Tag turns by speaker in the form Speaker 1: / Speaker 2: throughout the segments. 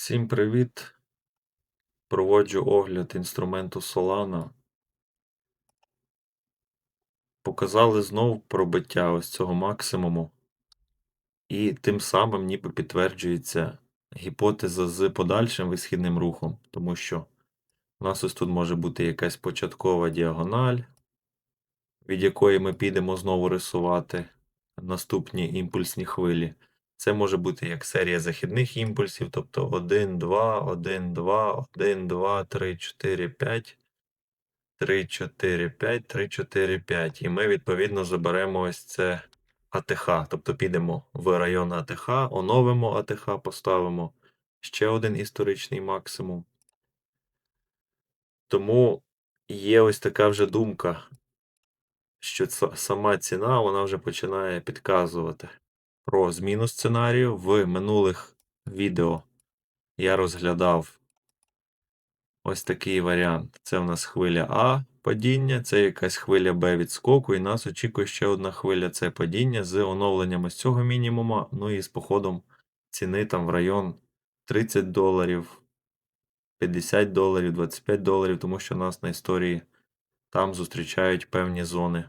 Speaker 1: Всім привіт! Проводжу огляд інструменту Solana. Показали знов пробиття ось цього максимуму. І тим самим ніби підтверджується гіпотеза з подальшим висхідним рухом, тому що у нас ось тут може бути якась початкова діагональ, від якої ми підемо знову рисувати наступні імпульсні хвилі. Це може бути як серія західних імпульсів, тобто 1, 2, 1, 2, 1, 2, 3, 4, 5, 3, 4, 5, 3, 4, 5. І ми, відповідно, заберемо ось це АТХ. Тобто підемо в район АТХ, оновимо АТХ, поставимо ще один історичний максимум. Тому є ось така вже думка, що сама ціна вона вже починає підказувати про зміну сценарію. В минулих відео я розглядав ось такий варіант. Це в нас хвиля А падіння, це якась хвиля Б відскоку, і нас очікує ще одна хвиля С падіння з оновленням ось цього мінімума, ну і з походом ціни там в район 30 доларів, 50 доларів, 25 доларів, тому що нас на історії там зустрічають певні зони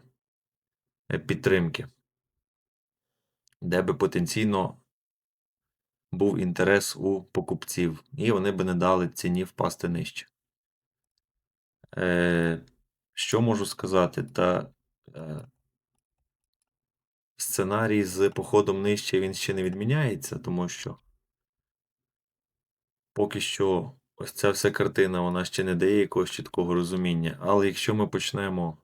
Speaker 1: е, підтримки, де би потенційно був інтерес у покупців, і вони би не дали ціні впасти нижче. Е, що можу сказати? Та е, сценарій з походом нижче він ще не відміняється, тому що поки що ось ця вся картина вона ще не дає якогось чіткого розуміння. Але якщо ми почнемо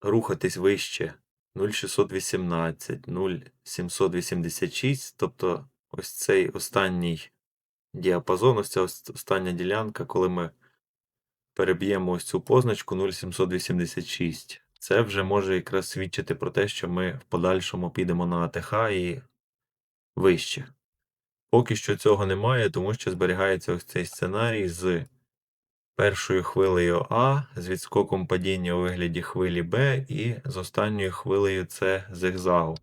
Speaker 1: рухатись вище 0,618, 0,786, тобто ось цей останній діапазон, ось ця остання ділянка, коли ми переб'ємо ось цю позначку 0,786, це вже може якраз свідчити про те, що ми в подальшому підемо на АТХ і вище. Поки що цього немає, тому що зберігається ось цей сценарій з першою хвилею А, з відскоком падіння у вигляді хвилі Б і з останньою хвилею С зигзагу.